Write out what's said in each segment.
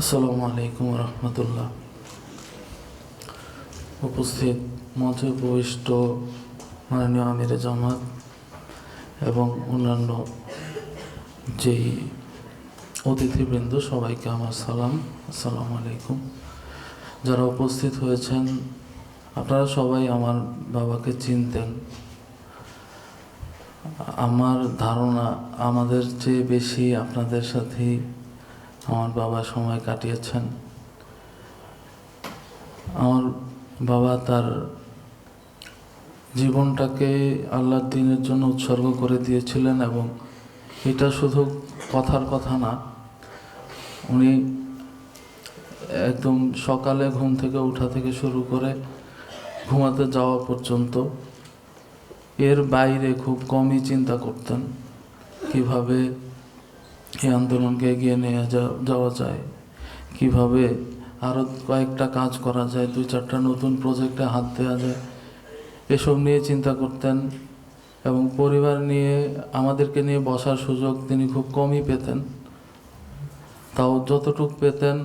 আসসালামু আলাইকুম রহমতুল্লাহ। উপস্থিত মঞ্চে উপবিষ্ট মাননীয় আমিরে জামাত এবং অন্যান্য যেই অতিথিবৃন্দ, সবাইকে আমার সালাম। আসসালামু আলাইকুম। যারা উপস্থিত হয়েছেন, আপনারা সবাই আমার বাবাকে চিনতেন। আমার ধারণা, আমাদের চেয়ে বেশি আপনাদের সাথেই আমার বাবা সময় কাটিয়েছেন। আমার বাবা তার জীবনটাকে আল্লাহর দিনের জন্য উৎসর্গ করে দিয়েছিলেন এবং এটা শুধু কথার কথা না, উনি একদম সকালে ঘুম থেকে উঠা থেকে শুরু করে ঘুমাতে যাওয়া পর্যন্ত এর বাইরে খুব কমই চিন্তা করতেন কীভাবে এই আন্দোলনকে এগিয়ে নিয়ে যাওয়া যায়, কীভাবে আরও কয়েকটা কাজ করা যায়, দুই চারটা নতুন প্রজেক্টে হাত দেওয়া যায়, এসব নিয়ে চিন্তা করতেন এবং পরিবার নিয়ে, আমাদেরকে নিয়ে বসার সুযোগ তিনি খুব কমই পেতেন। তাও যতটুক পেতেন,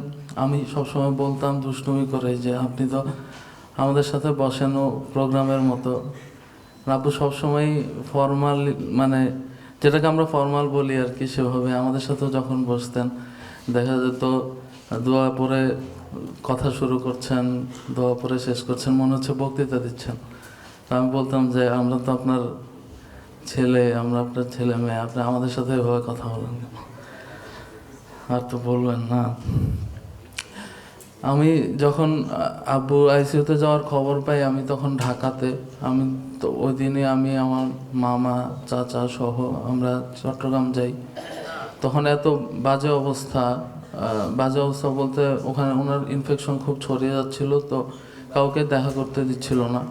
আমি সবসময় বলতাম দুষ্টুমি করে যে, আপনি তো আমাদের সাথে বসেনও প্রোগ্রামের মতো। আব্বু সবসময় ফর্মাল মানে যেটাকে আমরা ফর্মাল বলি আর কি সেভাবে আমাদের সাথেও যখন বসতেন, দেখা যেত দোয়া পরে কথা শুরু করছেন, দোয়া পরে শেষ করছেন, মনে হচ্ছে বক্তৃতা দিচ্ছেন। আমি বলতাম যে, আমরা তো আপনার ছেলে, আমরা আপনার ছেলে মেয়ে, আপনি আমাদের সাথে এভাবে কথা বলেন আর তো বলবেন না। আমি যখন আব্বু আইসিইউতে যাওয়ার খবর পাই, আমি তখন ঢাকাতে, আমি তো ওই দিনে আমি, আমার মামা, চাচা সহ আমরা চট্টগ্রাম যাই। তখন এত বাজে অবস্থা বাজে অবস্থা বলতে ওখানে ওনার ইনফেকশন খুব ছড়িয়ে যাচ্ছিল, তো কাউকে দেখা করতে দিচ্ছিল না।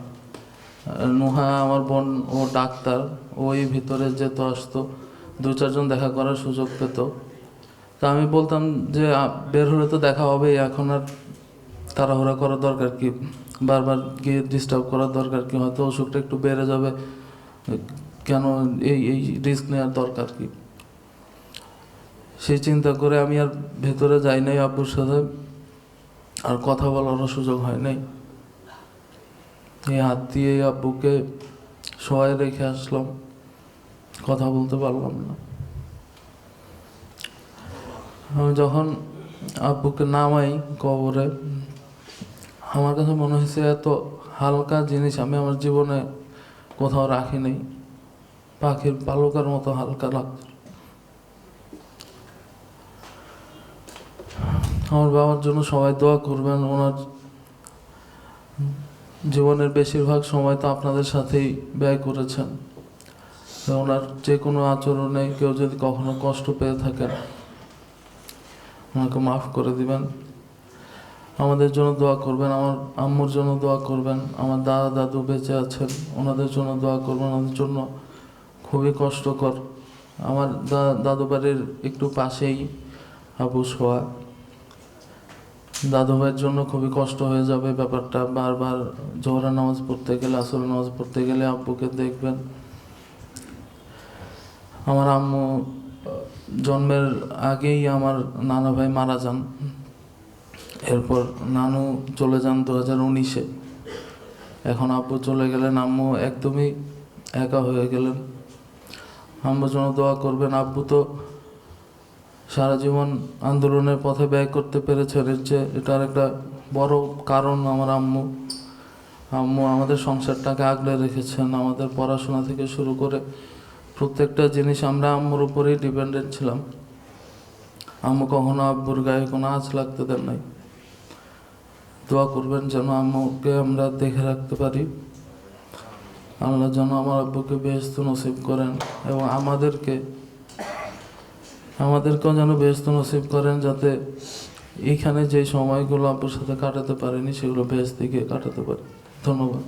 নুহা আমার বোন, ও ডাক্তার, ওই ভিতরে যেত, আসতো, দু চারজন দেখা করার সুযোগ পেত। তা আমি বলতাম যে বের হলে তো দেখা হবে এখন আর তাড়াহুড়া করার দরকার কি? বারবার গিয়ে ডিস্টার্ব করার দরকার কি? হয়তো অসুখটা একটু বেড়ে যাবে। কেন এই এই রিস্ক নেওয়ার দরকার কি? সেই চিন্তা করে আমি আর ভেতরে যাই নাই আব্বুর সাথে। আর কথা বলারও সুযোগ হয় নাই। এই হাত দিয়ে আব্বুকে সবাই রেখে আসলাম। কথা বলতে পারলাম না। আমি যখন আব্বুকে নামাই কবরে আমার কাছে মনে হয়েছে এত হালকা জিনিস আমি আমার জীবনে কোথাও রাখি নাই। পাখির পালকার মতো হালকা লাগছে। আমার বাবার জন্য সবাই দোয়া করবেন, ওনার জীবনের বেশিরভাগ সময় তো আপনাদের সাথেই ব্যয় করেছেন। ওনার যে কোনো আচরণে কেউ যদি কখনো কষ্ট পেয়ে থাকেন, ওনাকে মাফ করে দিবেন। আমাদের জন্য দোয়া করবেন, আমার আম্মুর জন্য দোয়া করবেন, আমার দাদা দাদু বেঁচে আছেন, ওনাদের জন্য দোয়া করবেন, ওনাদের জন্য খুবই কষ্টকর। আমার দাদু বাড়ির একটু পাশেই আবু সোয়া। দাদু ভাইয়ের জন্য খুবই কষ্ট হয়ে যাবে ব্যাপারটা, বারবার জোহরা নামাজ পড়তে গেলে আসর নামাজ পড়তে গেলে আব্বুকে দেখবেন। আমার আম্মু জন্মের আগেই আমার নানা ভাই মারা যান। এরপর নানু চলে যান দু হাজার উনিশে। এখন আব্বু চলে গেলেন, আম্মু একদমই একা হয়ে গেলেন। আম্মুর জন্য দোয়া করবেন, আব্বু তো সারা জীবন আন্দোলনের পথে ব্যয় করতে পেরেছেন চেয়ে এটার একটা বড় কারণ আমার আম্মু। আম্মু আমাদের সংসারটাকে আগলে রেখেছেন, আমাদের পড়াশোনা থেকে শুরু করে প্রত্যেকটা জিনিস আমরা আম্মুর উপরেই ডিপেন্ডেন্ট ছিলাম। আম্মু কখনো আব্বুর গায়ে কোনো আঁচ লাগতে দেন নাই। দোয়া করবেন যেন আম্মুকে আমরা দেখে রাখতে পারি। আল্লাহ যেন আমার আব্বুকে বেহস্ত নসিব করেন এবং আমাদেরকে, আমাদেরকেও যেন বেহস্ত নসিব করেন যাতে এইখানে যে সময়গুলো আব্বুর সাথে কাটাতে পারিনি সেগুলো ব্যস্ত দিকে কাটাতে পারি। ধন্যবাদ।